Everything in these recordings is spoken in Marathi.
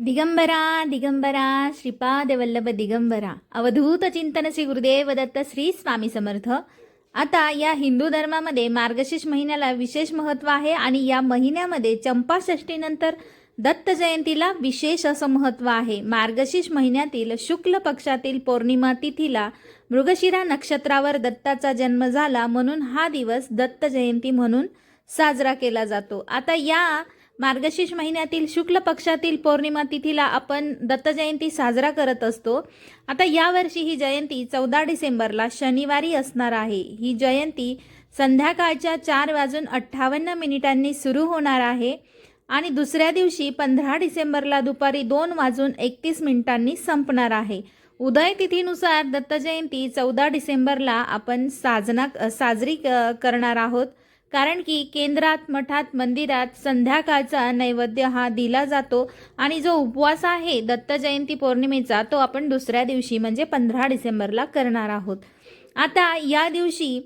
दिगंबरा दिगंबरा श्रीपाद वल्लभ दिगंबरा. अवधूत चिंतन श्री गुरुदेव दत्त श्री स्वामी समर्थ. आता या हिंदू धर्मामध्ये मार्गशीर्ष महिन्याला विशेष महत्त्व आहे आणि या महिन्यामध्ये चंपाषष्टीनंतर दत्त जयंतीला विशेष असं महत्त्व आहे. मार्गशीर्ष महिन्यातील शुक्ल पक्षातील पौर्णिमा तिथीला मृगशिरा नक्षत्रावर दत्ताचा जन्म झाला म्हणून हा दिवस दत्त जयंती म्हणून साजरा केला जातो. आता या मार्गशीर्ष महिन्यातील शुक्ल पक्षातील पौर्णिमा तिथीला आपण दत्तजयंती साजरा करत असतो. आता यावर्षी ही जयंती चौदा डिसेंबरला शनिवारी असणार आहे. ही जयंती संध्याकाळच्या चार वाजून अठ्ठावन्न मिनिटांनी सुरू होणार आहे आणि दुसऱ्या दिवशी पंधरा डिसेंबरला दुपारी दोन वाजून एकतीस मिनिटांनी संपणार आहे. उदय तिथीनुसार दत्तजयंती चौदा डिसेंबरला आपण साजना साजरी क- करणार आहोत. कारण की केंद्रात मठात मंदिरात संध्याकाळचा नैवेद्य हा दिला जातो आणि जो उपवास आहे दत्त जयंती पौर्णिमेचा तो आपण दुसऱ्या दिवशी म्हणजे पंधरा डिसेंबरला करणार आहोत. आता या दिवशी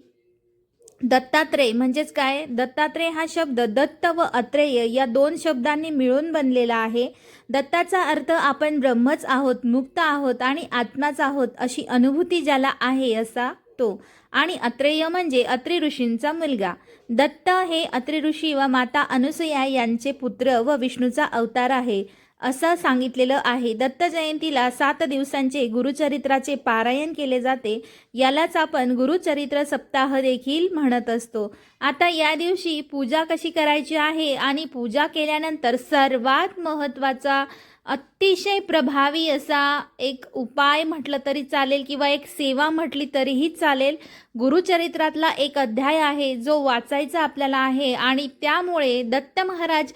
दत्तात्रेय म्हणजेच काय? दत्तात्रेय हा शब्द दत्त व अत्रेय या दोन शब्दांनी मिळून बनलेला आहे. दत्ताचा अर्थ आपण ब्रह्मच आहोत मुक्त आहोत आणि आत्माच आहोत अशी अनुभूती ज्याला आहे असा तो आणि अत्रेय म्हणजे अत्रि ऋषींचा मुलगा. दत्त हे अत्रि ऋषी व माता अनुसया यांचे पुत्र व विष्णूचा अवतार आहे. असं सांगितलेलं आहे. दत्त जयंतीला सात दिवसांचे गुरुचरित्राचे पारायण केले जाते. यालाच आपण गुरुचरित्र सप्ताह देखील म्हणत असतो. आता या दिवशी पूजा कशी करायची आहे आणि पूजा केल्यानंतर सर्वात महत्त्वाचा अतिशय प्रभावी असा एक उपाय म्हटलं तरी चालेल किंवा एक सेवा म्हटली तरीही चालेल. गुरुचरित्रातला एक अध्याय आहे जो वाचायचा आपल्याला आहे आणि त्यामुळे दत्त महाराज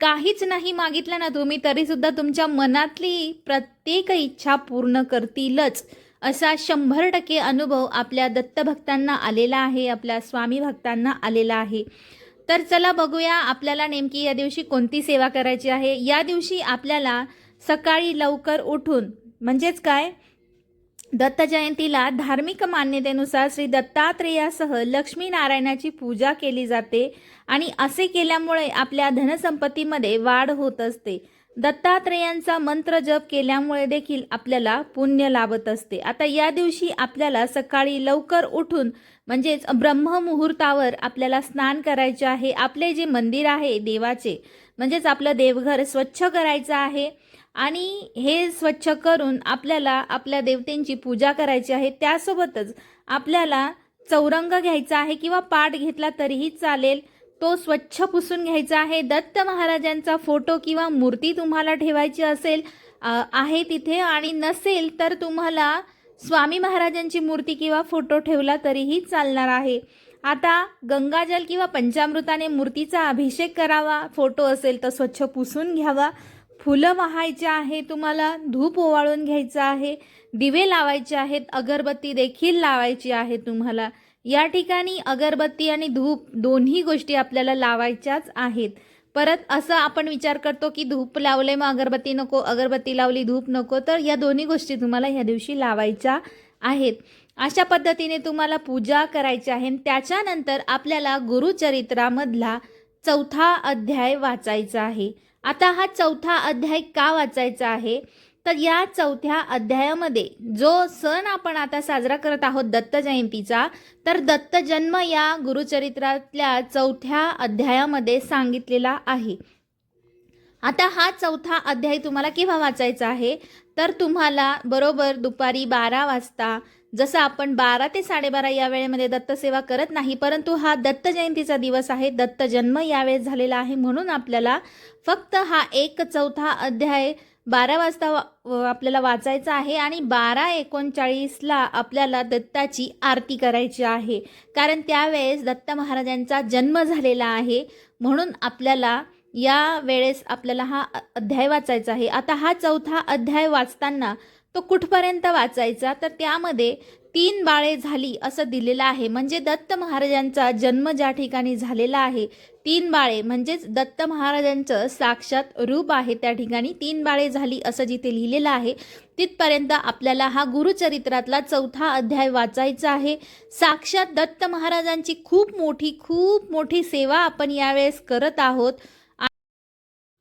काहीच नाही मागितलं ना तुम्ही तरीसुद्धा तुमच्या मनातली प्रत्येक इच्छा पूर्ण करतीलच. असा शंभर टक्के अनुभव आपल्या दत्तभक्तांना आलेला आहे आपल्या स्वामी भक्तांना आलेला आहे. तर चला बघूया आपल्याला नेमकी या दिवशी कोणती सेवा करायची आहे. या दिवशी आपल्याला सकाळी लवकर उठून म्हणजेच काय? दत्त जयंतीला धार्मिक मान्यतेनुसार श्री दत्तात्रेयासह लक्ष्मीनारायणाची पूजा केली जाते आणि असे केल्यामुळे आपल्या धनसंपत्तीमध्ये वाढ होत असते. दत्तात्रेयांचा मंत्र जप केल्यामुळे देखील आपल्याला पुण्य लाभत असते. आता या दिवशी आपल्याला सकाळी लवकर उठून म्हणजेच ब्रह्ममुहूर्तावर आपल्याला स्नान करायचे आहे. आपले जे मंदिर आहे देवाचे म्हणजेच आपलं देवघर स्वच्छ करायचं आहे. आणि हे स्वच्छ करून आपल्याला आपल्या देवतेंची पूजा करायची आहे. त्यासोबतच आपल्याला चौरंग घ्यायचा आहे किंवा पाठ घेतला तरीही चालेल. तो स्वच्छ पुसून घ्यायचा आहे. दत्त महाराजांचा फोटो किंवा मूर्ती तुम्हाला ठेवायची असेल आहे तिथे आणि नसेल तर तुम्हाला स्वामी महाराजांची मूर्ती किंवा फोटो ठेवला तरीही चालणार आहे. आता गंगाजल किंवा पंचामृताने मूर्तीचा अभिषेक करावा फोटो असेल तर स्वच्छ पुसून घ्यावा. फुलं वाहायचे आहे तुम्हाला धूप ओवाळून घ्यायचं आहे दिवे लावायचे आहेत अगरबत्ती देखील लावायची आहे तुम्हाला. या ठिकाणी अगरबत्ती आणि धूप दोन्ही गोष्टी आपल्याला लावायच्याच आहेत. परत असं आपण विचार करतो की धूप लावले मग अगरबत्ती नको अगरबत्ती लावली धूप नको तर या दोन्ही गोष्टी तुम्हाला ह्या दिवशी लावायच्या आहेत. अशा पद्धतीने तुम्हाला पूजा करायची आहे आणि त्याच्यानंतर आपल्याला गुरुचरित्रामधला चौथा अध्याय वाचायचा आहे. आता हा चौथा अध्याय का वाचायचा आहे? तर या चौथ्या अध्यायामध्ये जो सण आपण आता साजरा करत आहोत दत्त जयंतीचा तर दत्त जन्म या गुरुचरित्रातल्या चौथ्या अध्यायामध्ये सांगितलेला आहे. आता हा चौथा अध्याय तुम्हाला केव्हा वाचायचा आहे? तर तुम्हाला बरोबर दुपारी बारा वाजता जसं आपण बारा ते साडेबारा या वेळेमध्ये दत्तसेवा करत नाही परंतु हा दत्त जयंतीचा दिवस आहे दत्त जन्म यावेळेस झालेला आहे म्हणून आपल्याला फक्त हा एक चौथा अध्याय बारा वाजता वा- व- आपल्याला वाचायचं आहे आणि बारा एकोणचाळीसला आपल्याला दत्ताची आरती करायची आहे. कारण त्यावेळेस दत्त महाराजांचा जन्म झालेला आहे. म्हणून आपल्याला या वेळेस आपल्याला हा अध्याय वाचायचा आहे. आता हा चौथा अध्याय वाचताना तो कुठपर्यंत वाचायचा? तर त्यामध्ये तीन बाळे झाली असं दिलेलं आहे. म्हणजे दत्त महाराजांचा जन्म ज्या ठिकाणी झालेला आहे तीन बाळे म्हणजेच दत्त महाराजांचं साक्षात रूप आहे त्या ठिकाणी. तीन बाळे झाली असं जिथे लिहिलेलं आहे तिथपर्यंत आपल्याला हा गुरुचरित्रातला चौथा अध्याय वाचायचा आहे. साक्षात दत्त महाराजांची खूप मोठी खूप मोठी सेवा आपण यावेळेस करत आहोत.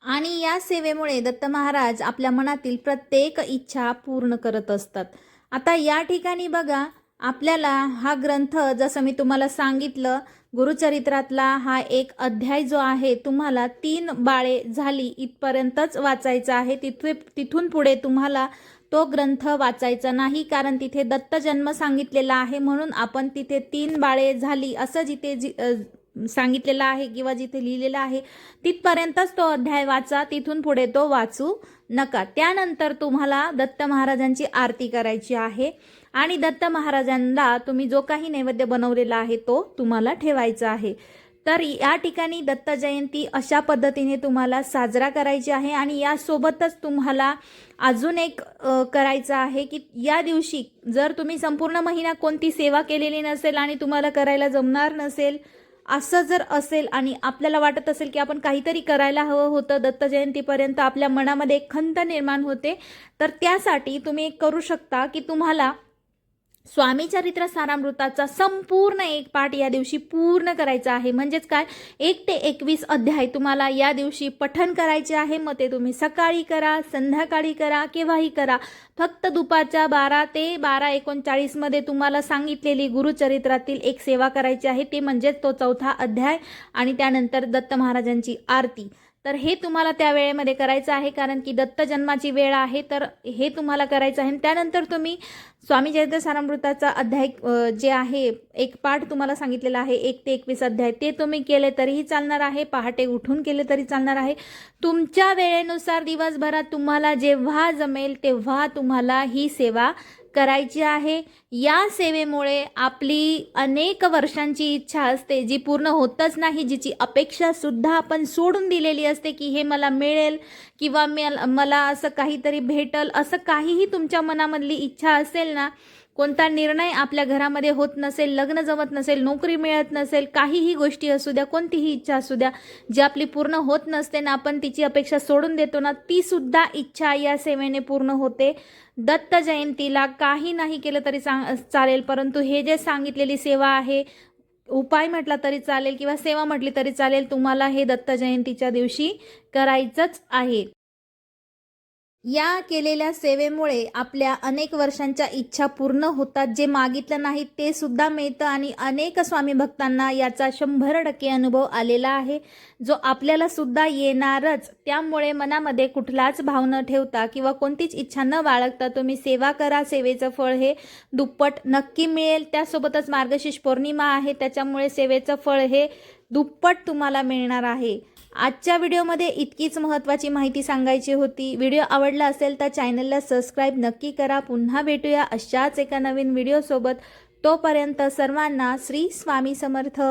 आणि या सेवेमुळे दत्त महाराज आपल्या मनातील प्रत्येक इच्छा पूर्ण करत असतात. आता या ठिकाणी बघा आपल्याला हा ग्रंथ जसं मी तुम्हाला सांगितलं गुरुचरित्रातला हा एक अध्याय जो आहे तुम्हाला तीन बाळे झाली इथपर्यंतच वाचायचा आहे. तिथे तिथून पुढे तुम्हाला तो ग्रंथ वाचायचा नाही कारण तिथे दत्त जन्म सांगितलेला आहे. म्हणून आपण तिथे तीन बाळे झाली असं जिथे जि सांगितलेलं आहे किंवा जिथे लिहिलेलं आहे तिथपर्यंतच तो अध्याय वाचा तिथून पुढे तो वाचू नका. त्यानंतर तुम्हाला दत्त महाराजांची आरती करायची आहे आणि दत्त महाराजांना तुम्ही जो काही नैवेद्य बनवलेला आहे तो तुम्हाला ठेवायचा आहे. तर या ठिकाणी दत्त जयंती अशा पद्धतीने तुम्हाला साजरा करायची आहे आणि यासोबतच तुम्हाला अजून एक करायचं आहे की या दिवशी जर तुम्ही संपूर्ण महिना कोणती सेवा केलेली नसेल आणि तुम्हाला करायला जमणार नसेल असं जर असेल आणि आपल्याला वाटत असेल की आपण काहीतरी करायला हवं होतं दत्त जयंतीपर्यंत आपल्या मनामध्ये एक खंत निर्माण होते तर त्यासाठी तुम्ही एक करू शकता की तुम्हाला स्वामी चरित्र सारामृताचा संपूर्ण एक पाठ या दिवशी पूर्ण करायचा आहे. म्हणजेच काय? एक ते एकवीस अध्याय तुम्हाला या दिवशी पठन करायचे आहे. मग ते तुम्ही सकाळी करा संध्याकाळी करा केव्हाही करा. फक्त दुपारच्या बारा ते बारा एकोणचाळीसमध्ये तुम्हाला सांगितलेली गुरुचरित्रातील एक सेवा करायची आहे. ते म्हणजेच तो चौथा अध्याय आणि त्यानंतर दत्त महाराजांची आरती. तर हे तुम्हाला त्या वेळेमध्ये करायचं आहे कारण की दत्त जन्माची वेळ आहे तर हे तुम्हाला करायचं आहे. आणि त्यानंतर तुम्ही स्वामी चरित्र सारामृताचा अध्याय जे आहे एक पाठ तुम्हाला सांगितलेला आहे एक ते एकवीस अध्याय ते तुम्ही केले तरीही चालणार आहे पहाटे उठून केले तरी चालणार आहे. तुमच्या वेळेनुसार दिवसभरात तुम्हाला जेव्हा जमेल तेव्हा तुम्हाला ही सेवा करायची आहे. या सेवेमुळे आपली अनेक वर्षांची इच्छा असते जी पूर्ण होतच नाही जिची अपेक्षासुद्धा आपण सोडून दिलेली असते की हे मला मिळेल किंवा मला असं काहीतरी भेटल असं काहीही तुमच्या मनामधली इच्छा असेल ना कोणता निर्णय आपल्या घरामध्ये होत नसेल लग्न जमत नसेल नोकरी मिळत नसेल काहीही गोष्टी असू द्या कोणतीही इच्छा असू द्या जी आपली पूर्ण होत नसते ना आपण तिची अपेक्षा सोडून देतो ना ती सुद्धा इच्छा या सेवेने पूर्ण होते. दत्त जयंतीला काही नाही केलं तरी सांग चालेल परंतु हे जे सांगितलेली सेवा आहे उपाय म्हटला तरी चालेल किंवा सेवा म्हटली तरी चालेल तुम्हाला हे दत्त जयंतीच्या दिवशी करायचंच आहे. या केलेल्या सेवेमुळे आपल्या अनेक वर्षांच्या इच्छा पूर्ण होतात. जे मागितलं नाही ते सुद्धा मिळतं आणि अनेक स्वामी भक्तांना याचा शंभर टक्के अनुभव आलेला आहे. जो आपल्याला सुद्धा येणारच. त्यामुळे मनामध्ये कुठलाच भाव न ठेवता किंवा कोणतीच इच्छा न बाळगता तुम्ही सेवा करा. सेवेचं फळ हे दुप्पट नक्की मिळेल. त्यासोबतच मार्गशीर्ष पौर्णिमा आहे. त्याच्यामुळे सेवेचं फळ हे दुप्पट तुम्हाला मिळणार आहे. आजच्या व्हिडिओमध्ये इतकीच महत्त्वाची माहिती सांगायची होती. व्हिडिओ आवडला असेल तर चॅनलला सबस्क्राईब नक्की करा. पुन्हा भेटूया अशाच एका नवीन व्हिडिओसोबत. तोपर्यंत सर्वांना श्री स्वामी समर्थ.